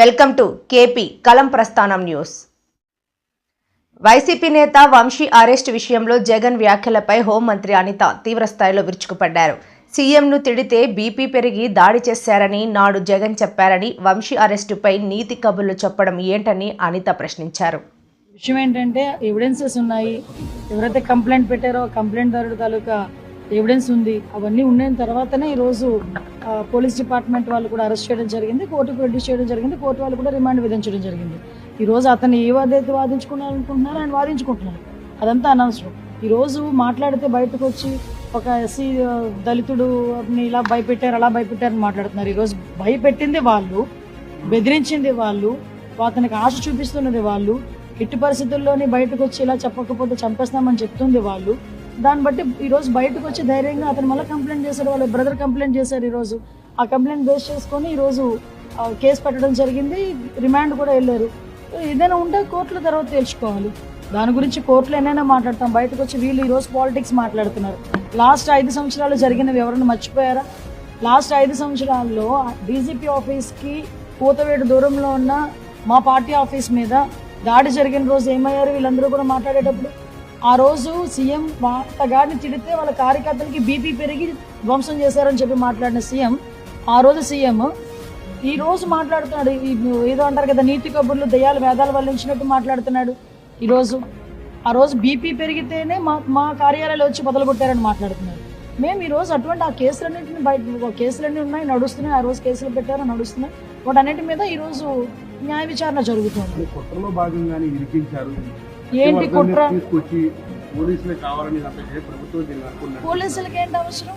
Welcome to KP కలం ప్రస్థానం news. YCP నేత వంశీ అరెస్ట్ విషయంలో జగన్ వ్యాఖ్యలపై హోంమంత్రి అనిత తీవ్రస్థాయిలో విరుచుకుపడ్డారు. సీఎంను తిడితే బీపీ పెరిగి దాడి చేశారని నాడు జగన్ చెప్పారని వంశీ అరెస్టుపై నీతి కబుర్లు చెప్పడం ఏంటని అనిత ప్రశ్నించారు. విషయం ఏంటంటే ఎవిడెన్సెస్ ఉన్నాయి. ఎవరైతే కంప్లైంట్ పెట్టారో కంప్లైంట్ దారుడు తాలూకా ఎవిడెన్స్ ఉంది. అవన్నీ ఉన్న తర్వాతనే ఈరోజు పోలీస్ డిపార్ట్మెంట్ వాళ్ళు కూడా అరెస్ట్ చేయడం జరిగింది. కోర్టుకు ప్రొడ్యూస్ చేయడం జరిగింది. కోర్టు వాళ్ళు కూడా రిమాండ్ విధించడం జరిగింది. ఈరోజు అతను ఏ వాదైతే వాదించుకున్నారనుకుంటున్నారో ఆయన వాదించుకుంటున్నారు. అదంతా అనవసరం. ఈరోజు మాట్లాడితే బయటకు వచ్చి ఒక ఎస్సీ దళితుడు ఇలా భయపెట్టారు అలా భయపెట్టారని మాట్లాడుతున్నారు. ఈరోజు భయపెట్టింది వాళ్ళు బెదిరించింది వాళ్ళు అతనికి ఆశ చూపిస్తున్నది వాళ్ళు ఎట్టి పరిస్థితుల్లోని బయటకు వచ్చి ఇలా చెప్పకపోతే చంపేస్తామని చెప్తుంది వాళ్ళు. దాన్ని బట్టి ఈరోజు బయటకు వచ్చి ధైర్యంగా అతను మళ్ళీ కంప్లైంట్ చేశారు వాళ్ళ బ్రదర్ కంప్లైంట్ చేశారు ఈరోజు ఆ కంప్లైంట్ బేస్ చేసుకొని ఈరోజు కేసు పెట్టడం జరిగింది రిమాండ్ కూడా వెళ్ళారు. ఏదైనా ఉంటే కోర్టుల తర్వాత తెలుసుకోవాలి. దాని గురించి కోర్టులో ఎన్నైనా మాట్లాడతాం. బయటకు వచ్చి వీళ్ళు ఈరోజు పాలిటిక్స్ మాట్లాడుతున్నారు. లాస్ట్ ఐదు సంవత్సరాలు జరిగినవి ఎవరైనా మర్చిపోయారా? లాస్ట్ ఐదు సంవత్సరాల్లో డీజీపీ ఆఫీస్కి కూతవేడు దూరంలో ఉన్న మా పార్టీ ఆఫీస్ మీద దాడి జరిగిన రోజు ఏమయ్యారు? వీళ్ళందరూ కూడా మాట్లాడేటప్పుడు ఆ రోజు సీఎం అతగాడిని తిడితే వాళ్ళ కార్యకర్తలకి బీపీ పెరిగి ధ్వంసం చేశారని చెప్పి మాట్లాడిన సీఎం ఆ రోజు సీఎం ఈ రోజు మాట్లాడుతున్నాడు. ఈ ఏదో అంటారు కదా నీతి కబుర్లు దయ్యాలు వేదాలు వల్లించినట్టు మాట్లాడుతున్నాడు ఈరోజు ఆ రోజు బీపీ పెరిగితేనే మా మా కార్యాలయాలు వచ్చి మొదలుకొట్టారని మాట్లాడుతున్నారు మేము ఈరోజు అటువంటి ఆ కేసులన్నింటిని బయట కేసులన్నీ ఉన్నాయి నడుస్తున్నాయి ఆ రోజు కేసులు పెట్టారు నడుస్తున్నాయి. వాటన్నిటి మీద ఈరోజు న్యాయ విచారణ జరుగుతుంది. కుట్రలో భాగంగానే ఇరికించారు. ఏంటి కుట్ర? తీసుకొచ్చి పోలీసులే కావాలని ఇదంతా చేసి ప్రభుత్వం దీన్ని అనుకున్నారు పోలీసులకి ఏంటి అవసరం?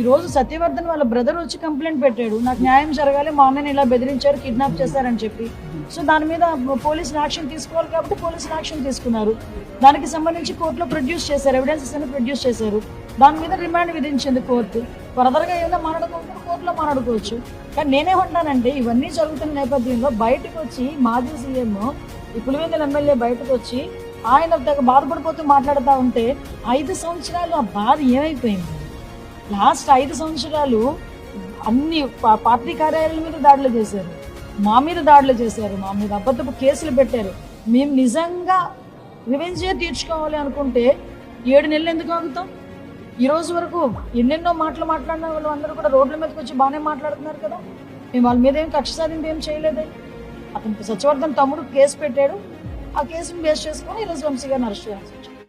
ఈ రోజు సత్యవర్ధన్ వాళ్ళ బ్రదర్ వచ్చి కంప్లైంట్ పెట్టాడు. నాకు న్యాయం జరగాలి మా అన్నని ఇలా బెదిరించారు కిడ్నాప్ చేశారని చెప్పి. సో దాని మీద పోలీసులు యాక్షన్ తీసుకోవాలి కాబట్టి పోలీసులు యాక్షన్ తీసుకున్నారు. దానికి సంబంధించి కోర్టులో ప్రొడ్యూస్ చేశారు ఎవిడెన్సెస్ అని ప్రొడ్యూస్ చేశారు. దాని మీద రిమాండ్ విధించింది కోర్టు. ఫర్దర్గా ఏదో మాట్లాడుకోవచ్చు కోర్టులో మాట్లాడుకోవచ్చు. కానీ నేనేమంటానంటే ఇవన్నీ జరుగుతున్న నేపథ్యంలో బయటకు వచ్చి మాజీ సీఎం ఈ పులివెందుల ఎమ్మెల్యే బయటకు వచ్చి ఆయన తెగ బాధపడిపోతూ మాట్లాడుతూ ఉంటే ఐదు సంవత్సరాలు ఆ బాధ ఏమైపోయింది? లాస్ట్ ఐదు సంవత్సరాలు అన్ని పా- పార్టీ కార్యాలయాల మీద దాడులు చేశారు. మా మీద దాడులు చేశారు. మా మీద అబద్ధపు కేసులు పెట్టారు. మేము నిజంగా రివెంజే తీర్చుకోవాలి అనుకుంటే ఏడు నెలలు ఎందుకు ఆగుతాం? ఈ రోజు వరకు ఎన్నెన్నో మాటలు మాట్లాడిన వాళ్ళు అందరూ కూడా రోడ్ల మీదకి వచ్చి బాగానే మాట్లాడుతున్నారు కదా. మేము వాళ్ళ మీద ఏం కక్ష సాధింపు ఏం చేయలేదే? అతను సత్యవర్ధన్ తమ్ముడు కేసు పెట్టాడు. ఆ కేసును బేస్ చేసుకొని ఈరోజు వంశీ గారిని అరెస్ట్ చేయాల్సి వచ్చింది.